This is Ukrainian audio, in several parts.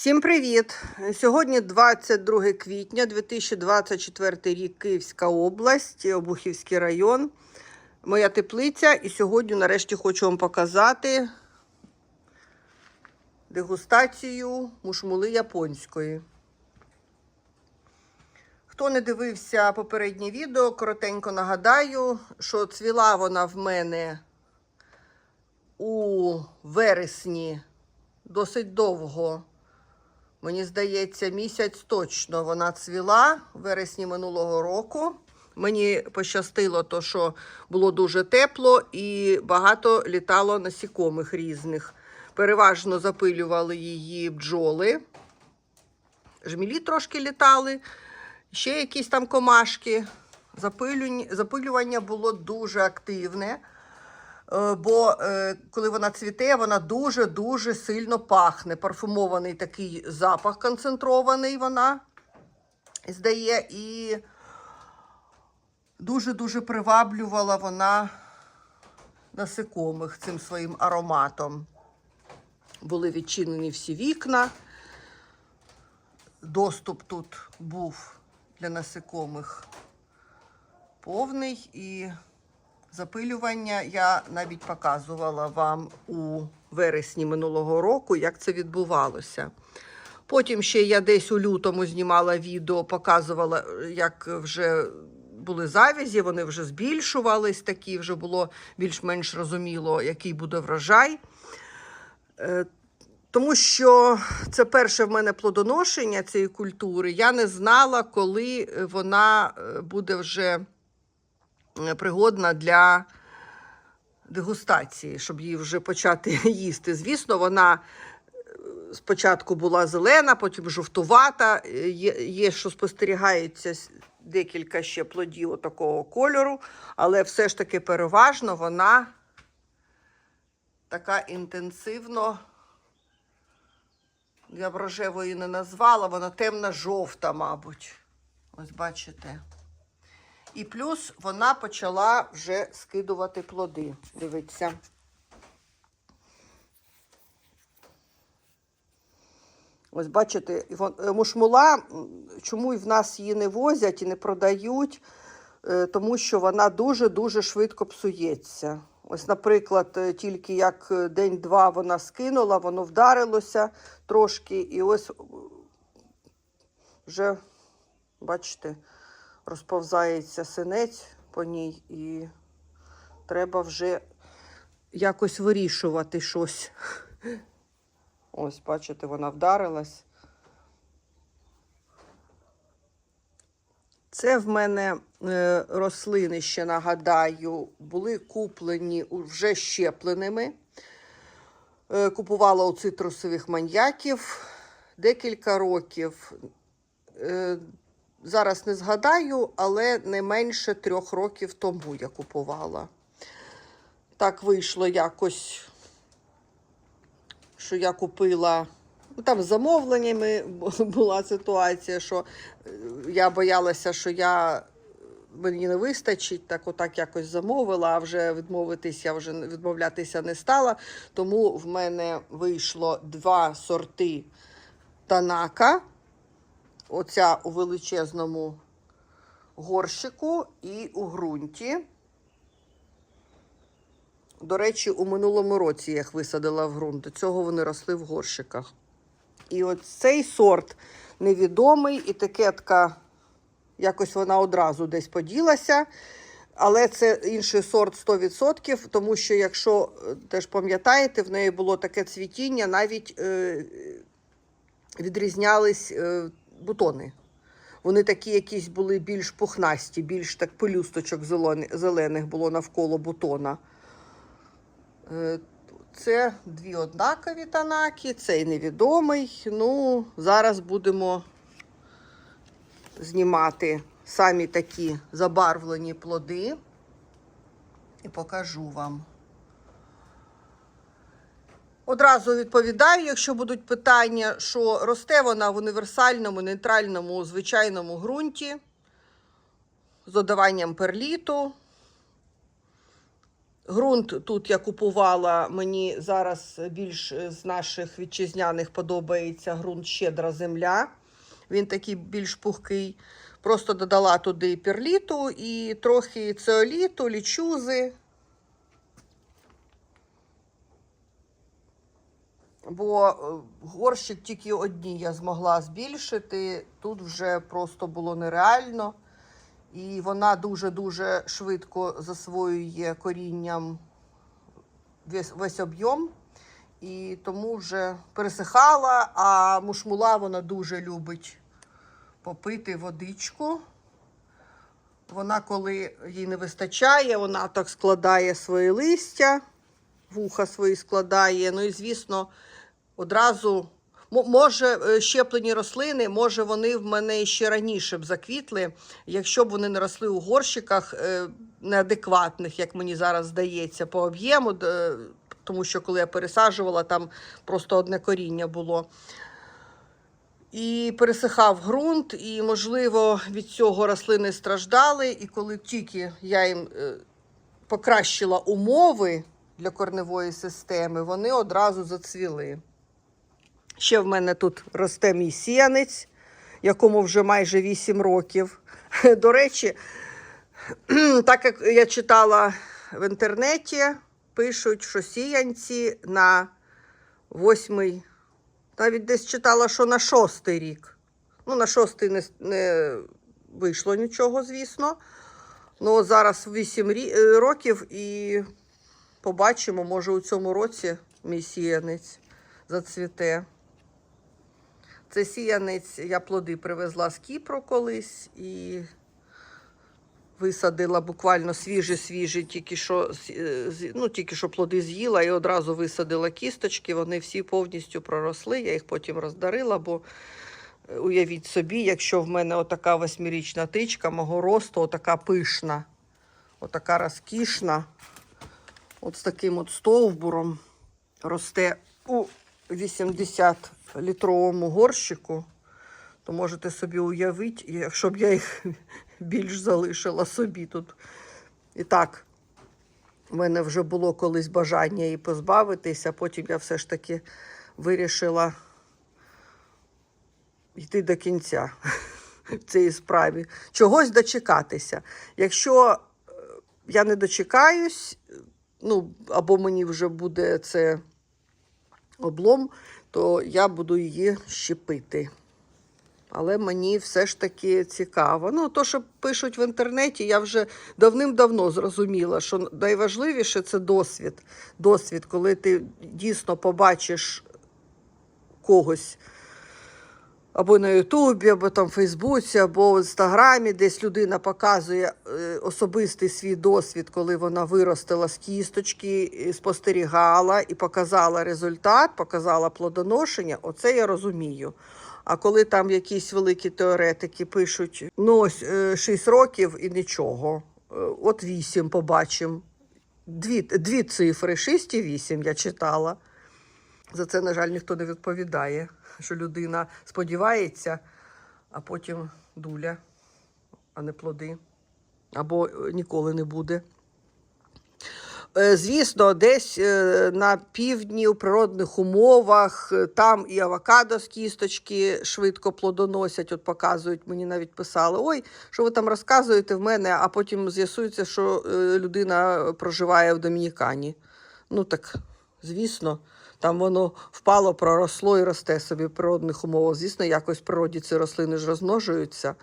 Всім привіт! Сьогодні 22 квітня 2024 рік Київська область, Обухівський район. Моя теплиця. І сьогодні, нарешті, хочу вам показати дегустацію мушмули японської. Хто не дивився попереднє відео, коротенько нагадаю, що цвіла вона в мене у вересні досить довго. Мені здається, місяць точно вона цвіла в вересні минулого року. Мені пощастило, то, що було дуже тепло і багато літало насікомих різних. Переважно запилювали її бджоли. Жмілі трошки літали, ще якісь там комашки. Запилювання, було дуже активне. Е, Бо е, коли вона цвіте, вона дуже-дуже сильно пахне. Парфумований такий запах концентрований вона здає. І дуже-дуже приваблювала вона насекомих цим своїм ароматом. Були відчинені всі вікна. Доступ тут був для насекомих повний і запилювання я навіть показувала вам у вересні минулого року, як це відбувалося. Потім ще я десь у лютому знімала відео, показувала, як вже були завязі, вони вже збільшувались, такі вже було більш-менш розуміло, який буде врожай. Е, Тому що це перше в мене плодоношення цієї культури. Я не знала, коли вона е, буде вже пригодна для дегустації, щоб її вже почати їсти. Звісно, вона е, спочатку була зелена, потім жовтувата. Е, Є, є що спостерігається декілька ще плодів такого кольору, але все ж таки переважно вона така інтенсивно. Я б не назвала, вона темна-жовта, мабуть. Ось бачите. І плюс вона почала вже скидувати плоди. Дивіться. Ось бачите, е, мушмула, чому і в нас її не возять і не продають, е, тому що вона дуже-дуже швидко псується. Ось, наприклад, е, тільки як день-два вона скинула, воно вдарилося трошки, і ось вже, бачите, розповзається синець по ній, і треба вже якось вирішувати щось. Ось, бачите, вона вдарилась. Це в мене е, рослини, ще нагадаю, були куплені вже щепленими. Е, купувала у цитрусових маньяків декілька років. Е, зараз не згадаю, але не менше трьох років тому я купувала. Так вийшло якось, що я купила. Ну, там з замовленнями була ситуація, що е, я боялася, що я мені не вистачить, так отак якось замовила, а вже відмовитись я вже відмовлятися не стала. Тому в мене вийшло два сорти танака. Оця у величезному горщику і у ґрунті. До речі, у минулому році я їх висадила в ґрунт. До цього вони росли в горщиках. І от цей сорт невідомий, етикетка, якось вона одразу десь поділася. Але це інший сорт 100%, тому що, якщо е, теж пам'ятаєте, в неї було таке цвітіння, навіть е, відрізнялись е, бутони. Вони такі якісь були більш пухнасті, більш так пелюсточок зелених було навколо бутона. Е, Це дві однакові танаки, цей невідомий. Ну, зараз будемо знімати самі такі забарвлені плоди і покажу вам. Одразу відповідаю, якщо будуть питання, що росте вона в універсальному, нейтральному, звичайному ґрунті з додаванням перліту. Грунт тут я купувала. Мені зараз більш з наших вітчизняних подобається ґрунт щедра земля. Він такий більш пухкий. Просто додала туди перліту і трохи цеоліту, лічузи. Бо е, горщик тільки одні я змогла збільшити. Тут вже просто було нереально. І вона дуже-дуже швидко засвоює корінням весь, весь об'єм. І тому вже пересихала, а мушмула вона дуже любить попити водичку. Вона, коли їй не вистачає, вона так складає свої листя, вуха свої складає. Ну і, звісно, одразу може е, щеплені рослини, може вони в мене ще раніше б заквітли, якщо б вони не росли у горщиках е, неадекватних, як мені зараз здається, по об'єму, тому що коли я пересаджувала, там просто одне коріння було. І пересихав ґрунт, і, можливо, від цього рослини страждали. І коли тільки я їм е, покращила умови для корневої системи, вони одразу зацвіли. Ще в мене тут росте мій сіянець, якому вже майже 8 років. До речі, так як я читала в інтернеті, пишуть, що сіянці на восьмий, навіть десь читала, що на шостий рік. Ну, на шостий не, не вийшло нічого, звісно. Ну, зараз 8 рі- е, років і побачимо, може, у цьому році мій сіянець зацвіте. Це сіянець, я плоди привезла з Кіпру колись і висадила буквально свіжі-свіжі, тільки що, е, ну, тільки що плоди з'їла і одразу висадила кісточки. Вони всі повністю проросли. Я їх потім роздарила, бо е, уявіть собі, якщо в мене отака восьмирічна тичка мого росту, отака пишна, отака розкішна, от з таким от стовбуром росте у 80-літровому горщику, то можете собі уявити, якщо б я їх більш залишила собі тут. І так, в мене вже було колись бажання її позбавитися, потім я все ж таки вирішила йти до кінця в цій справі. Чогось дочекатися. Якщо е, я не дочекаюсь, ну, або мені вже буде це облом, то я буду її щепити. Але мені все ж таки цікаво. Ну, то, що пишуть в інтернеті, я вже давним-давно зрозуміла, що найважливіше це досвід. Досвід, коли ти дійсно побачиш когось або на Ютубі, або там в Фейсбуці, або в Інстаграмі, десь людина показує е, особистий свій досвід, коли вона виростила з кісточки, спостерігала і показала результат, показала плодоношення. Оце я розумію. А коли там якісь великі теоретики пишуть, ну ось 6 років і нічого, е, от 8 побачимо. Дві, дві цифри, 6 і 8 я читала. За це, на жаль, ніхто не відповідає, що людина сподівається, а потім дуля, а не плоди. Або е, ніколи не буде. Е, Звісно, десь е, на півдні у природних умовах там і авокадо з кісточки швидко плодоносять. От показують, мені навіть писали: ой, що ви там розказуєте в мене, а потім з'ясується, що людина проживає в Домінікані. Ну так, звісно, там воно впало, проросло і росте собі в природних умовах. Звісно, якось в природі ці рослини ж розмножуються.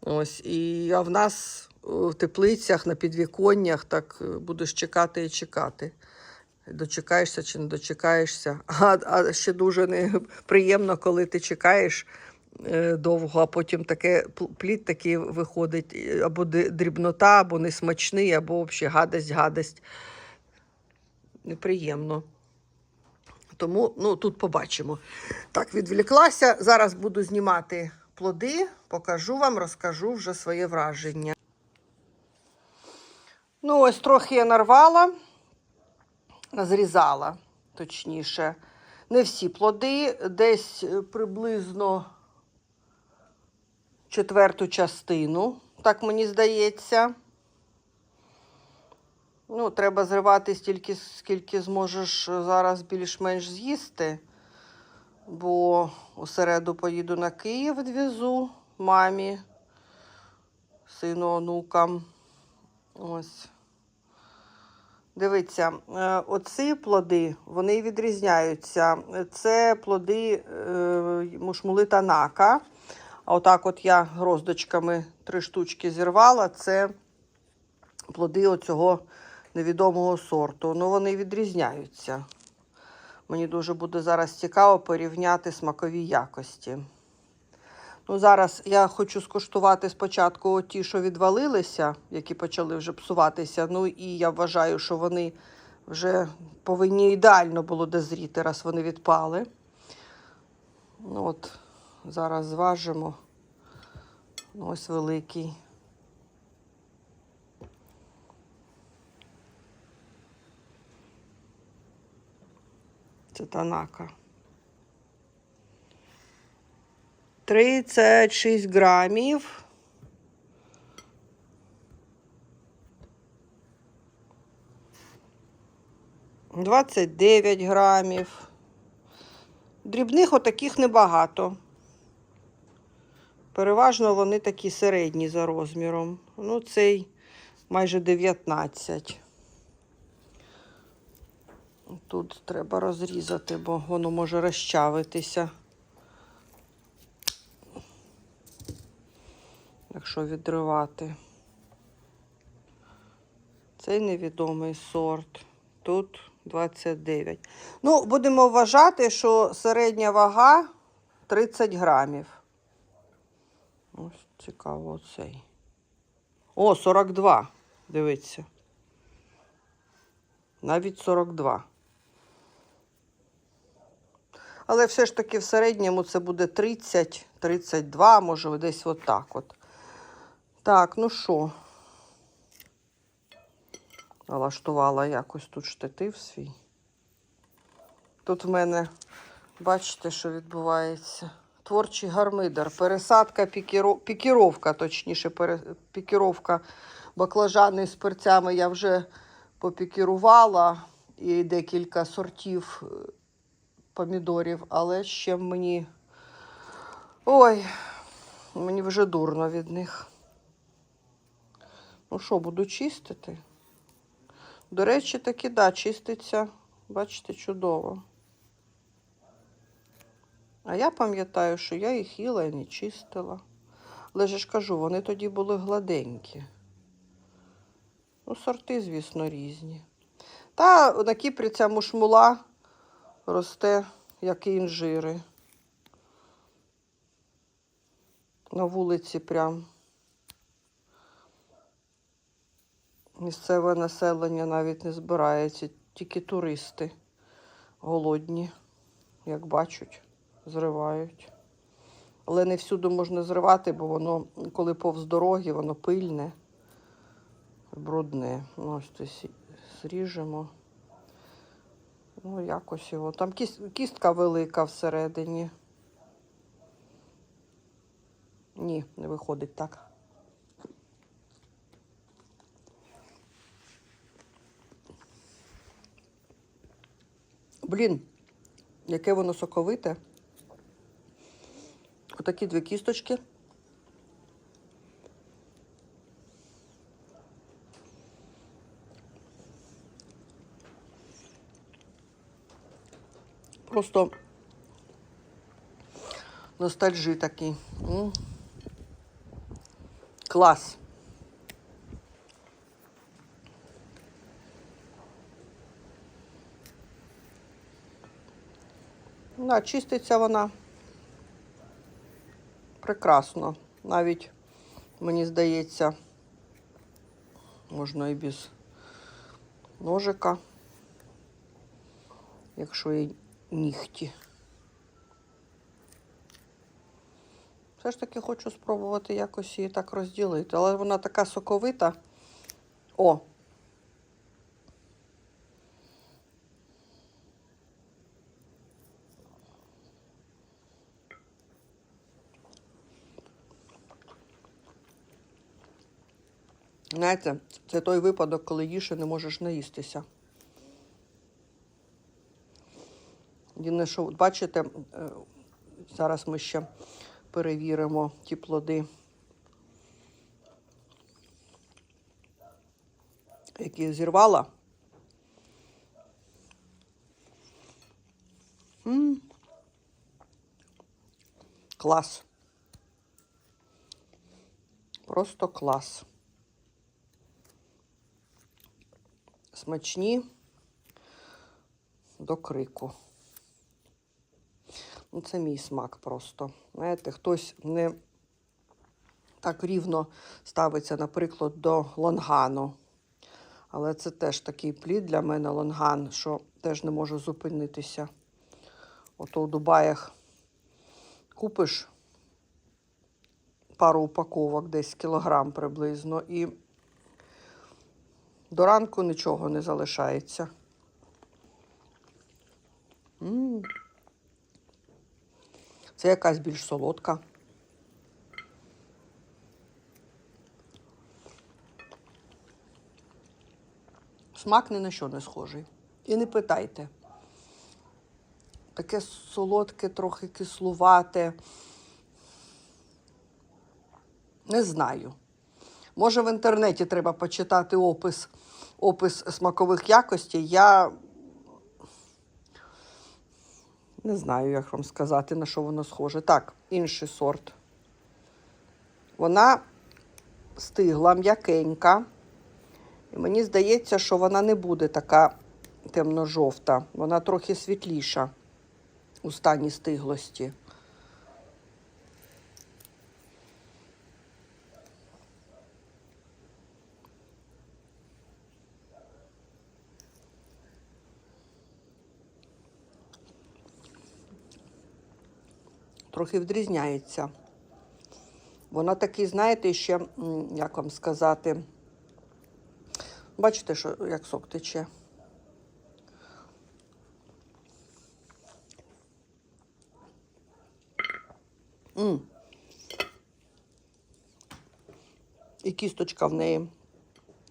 Ось, і, а в нас е, в теплицях, на підвіконнях, так е, будеш чекати і чекати. Дочекаєшся чи не дочекаєшся. А, а ще дуже неприємно, коли ти чекаєш е, довго, а потім таке пл- плід такий виходить, або дрібнота, або несмачний, або взагалі гадость, гадость. Неприємно. Тому ну, тут побачимо. Так, відвліклася. Зараз буду знімати плоди, покажу вам, розкажу вже своє враження. Ну, ось трохи я нарвала, зрізала, точніше. Не всі плоди, десь е, приблизно четверту частину, так мені здається. Ну, треба зривати стільки, скільки зможеш зараз більш-менш з'їсти. Бо у середу поїду на Київ, відвезу мамі, сину, онукам. Ось. Дивіться, е, оці плоди, вони відрізняються. Це плоди е, мушмули танака. А отак от я гроздочками три штучки зірвала. Це плоди оцього невідомого сорту. Ну, вони відрізняються. Мені дуже буде зараз цікаво порівняти смакові якості. Ну, зараз я хочу скуштувати спочатку ті, що відвалилися, які почали вже псуватися. Ну і я вважаю, що вони вже повинні ідеально було дозріти, раз вони відпали. Ну, от, зараз зважимо. Ну, Ось великий. Це танака. 36 грамів. Двадцять дев'ять грамів. Дрібних отаких небагато. Переважно вони такі середні за розміром. Ну, цей майже 19. Тут треба розрізати, бо воно може розчавитися. Якщо відривати. Цей невідомий сорт. Тут 29. Ну, будемо вважати, що середня вага 30 грамів. Ось цікаво цей. О, 42. Дивіться. Навіть 42. Але все ж таки в середньому це буде 30, 32, може десь отак от. Так, ну що? Налаштувала якось тут штатив свій. Тут в мене, бачите, що відбувається. Творчий гармидер, пересадка, пікіро... пікіровка, точніше, пере... пікіровка баклажани з перцями я вже попікірувала і декілька сортів е, помідорів, але ще мені. Ой, мені вже дурно від них. Ну що, буду чистити? До речі, таки, да, чиститься, бачите, чудово. А я пам'ятаю, що я їх їла і не чистила. Але ж кажу, вони тоді були гладенькі. Ну, сорти, звісно, різні. Та на Кіпрі ця мушмула росте, як і інжири. На вулиці прям. Місцеве населення навіть не збирається, тільки туристи голодні, як бачать, зривають. Але не всюди можна зривати, бо воно, коли повз дороги, воно пильне, брудне. Ну, ось це зріжемо. Ну, якось його. Там кіс- кістка велика всередині. Ні, не виходить так. Блін, яке воно соковите. Отакі дві кісточки. Просто ностальжі такий. Клас. Да, чиститься вона прекрасно. Навіть, мені здається, можна і без ножика, якщо є нігті. Все ж таки хочу спробувати якось її так розділити, але вона така соковита. О! Знаєте, це той випадок, коли їш і не можеш наїстися. Єдине, що, бачите, е, зараз ми ще перевіримо ті плоди, які зірвала. М. Клас. Просто клас. Смачні до крику. Ну, це мій смак просто. Знаєте, хтось не так рівно ставиться, наприклад, до лонгану. Але це теж такий плід для мене лонган, що теж не можу зупинитися. Ото у Дубаях купиш пару упаковок, десь кілограм приблизно, і до ранку нічого не залишається. м Це якась більш солодка. Смак ні на що не схожий. І не питайте. Таке солодке, трохи кислувате. Не знаю. Може, в інтернеті треба почитати опис, опис смакових якостей. Я не знаю, як вам сказати, на що воно схоже. Так, інший сорт. Вона стигла, м'якенька. І мені здається, що вона не буде така темно-жовта. Вона трохи світліша у стані стиглості. Трохи відрізняється. Вона такий, знаєте, ще, як вам сказати, бачите, що як сок тече. М. І кісточка в неї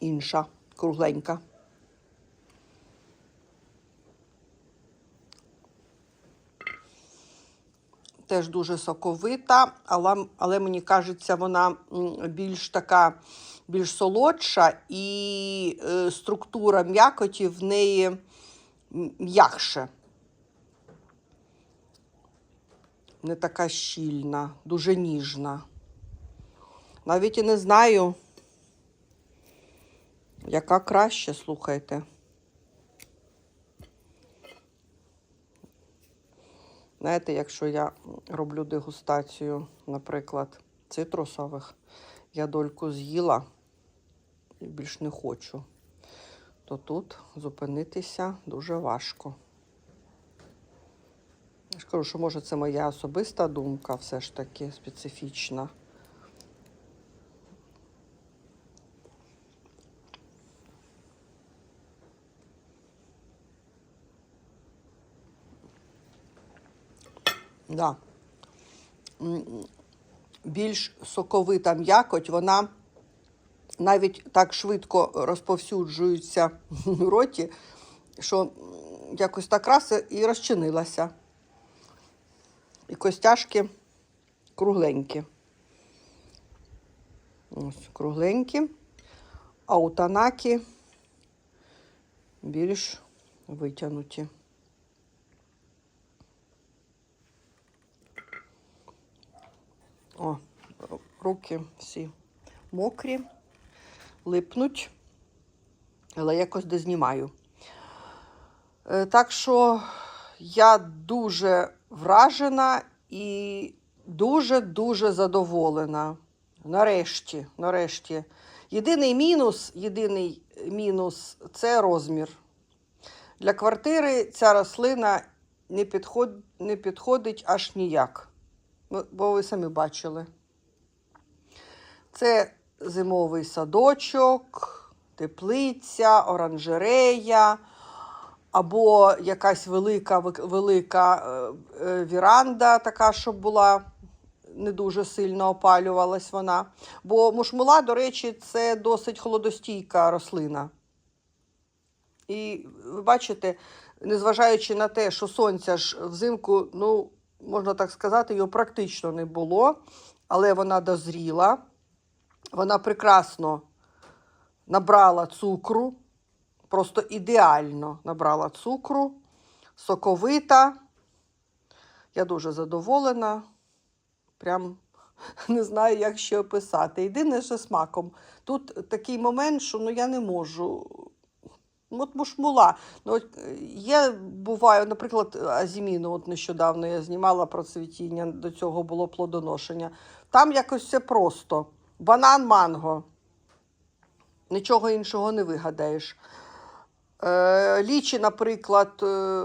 інша, кругленька. Теж дуже соковита, але, але мені кажеться, вона більш така, більш солодша, і е, структура м'якоті в неї м'якше. Не така щільна, дуже ніжна. Навіть і не знаю, яка краще, слухайте. Знаєте, якщо я роблю дегустацію, наприклад, цитрусових, я дольку з'їла і більш не хочу, то тут зупинитися дуже важко. Я ж кажу, що може це моя особиста думка, все ж таки специфічна. Да. Більш соковита м'якоть, вона навіть так швидко розповсюджується в роті, що якось так раз і розчинилася. І костяшки кругленькі. Ось кругленькі, а у танакі більш витягнуті. О, руки всі мокрі, липнуть, але якось де знімаю. Е, Так що я дуже вражена і дуже-дуже задоволена. Нарешті, нарешті. Єдиний мінус, єдиний мінус це розмір. Для квартири ця рослина не, підход, не підходить аж ніяк. Ну, Бо ви самі бачили. Це зимовий садочок, теплиця, оранжерея або якась велика, велика е, е, віранда, така, щоб була не дуже сильно опалювалась вона. Бо мушмула, до речі, це досить холодостійка рослина. І ви бачите, незважаючи на те, що сонця ж взимку, ну, можна так сказати, його практично не було, але вона дозріла, вона прекрасно набрала цукру, просто ідеально набрала цукру, соковита. Я дуже задоволена. Прям не знаю, як ще описати. Єдине, що смаком. Тут такий момент, що ну, я не можу. Ну, мушмула. Ну, от, е, є, буває, наприклад, азіміну, от нещодавно я знімала про цвітіння, до цього було плодоношення. Там якось все просто. Банан, манго. Нічого іншого не вигадаєш. Е, лічі, наприклад, е,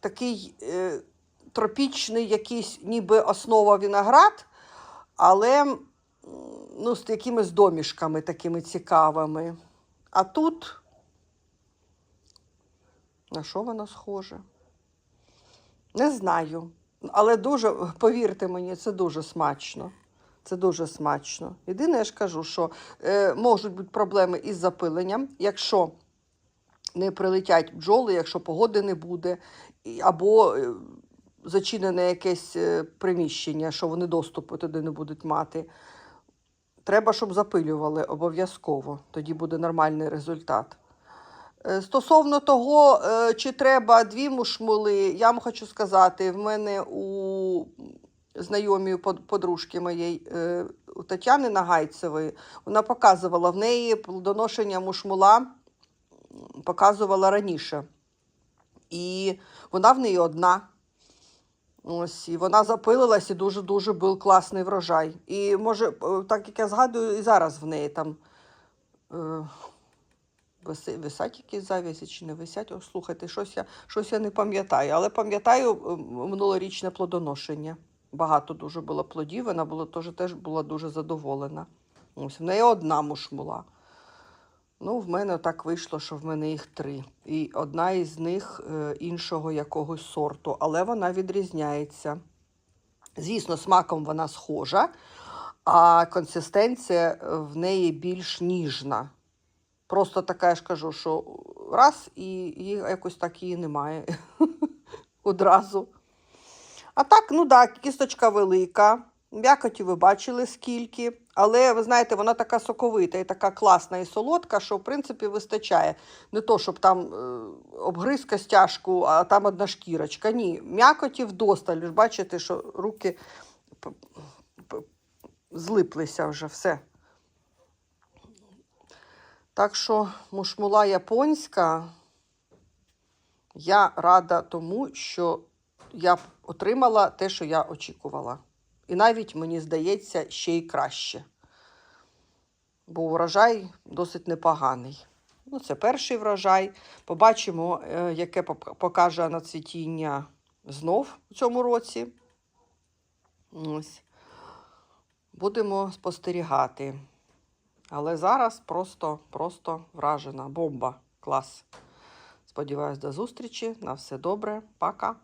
такий е, тропічний якийсь ніби основа виноград, але ну, з якимись домішками такими цікавими. А тут на що воно схоже? Не знаю. Але дуже, повірте мені, це дуже смачно. Це дуже смачно. Єдине, я ж кажу, що е, можуть бути проблеми із запиленням, якщо не прилетять бджоли, якщо погоди не буде, або е, зачинене якесь е, приміщення, що вони доступу туди не будуть мати. Треба, щоб запилювали обов'язково. Тоді буде нормальний результат. Е, Стосовно того, е, чи треба дві мушмули, я вам хочу сказати, в мене у знайомій подружки моєї е, у Тетяни Нагайцевої, вона показувала в неї плодоношення мушмула, показувала раніше. І вона в неї одна. Ось, і вона запилилась, і дуже-дуже був класний врожай. І може, так як я згадую, і зараз в неї там. Висять якісь завязі чи не висять? О, слухайте, щось я, щось я не пам'ятаю. Але пам'ятаю минулорічне плодоношення. Багато дуже було плодів, вона була, теж, теж була дуже задоволена. Ось, в неї одна мушмула. Ну, в мене так вийшло, що в мене їх три. І одна із них е, іншого якогось сорту, але вона відрізняється. Звісно, смаком вона схожа, а консистенція в неї більш ніжна. Просто така, я ж кажу, що раз і якось так її немає одразу. А так, ну так, кісточка велика. М'якоті ви бачили скільки. Але ви знаєте, вона така соковита і така класна і солодка, що в принципі вистачає. Не то, щоб там е, обгриз костяшку, а там одна шкірочка. Ні, м'якоті вдосталь. Бачите, що руки злиплися вже все. Так що мушмула японська, я рада тому, що я отримала те, що я очікувала. І навіть, мені здається, ще й краще. Бо врожай досить непоганий. Ну, це перший врожай. Побачимо, е, яке покаже на цвітіння знов у цьому році. Ось. Будемо спостерігати. Але зараз просто, просто вражена. Бомба. Клас. Сподіваюсь, до зустрічі. На все добре. Пока.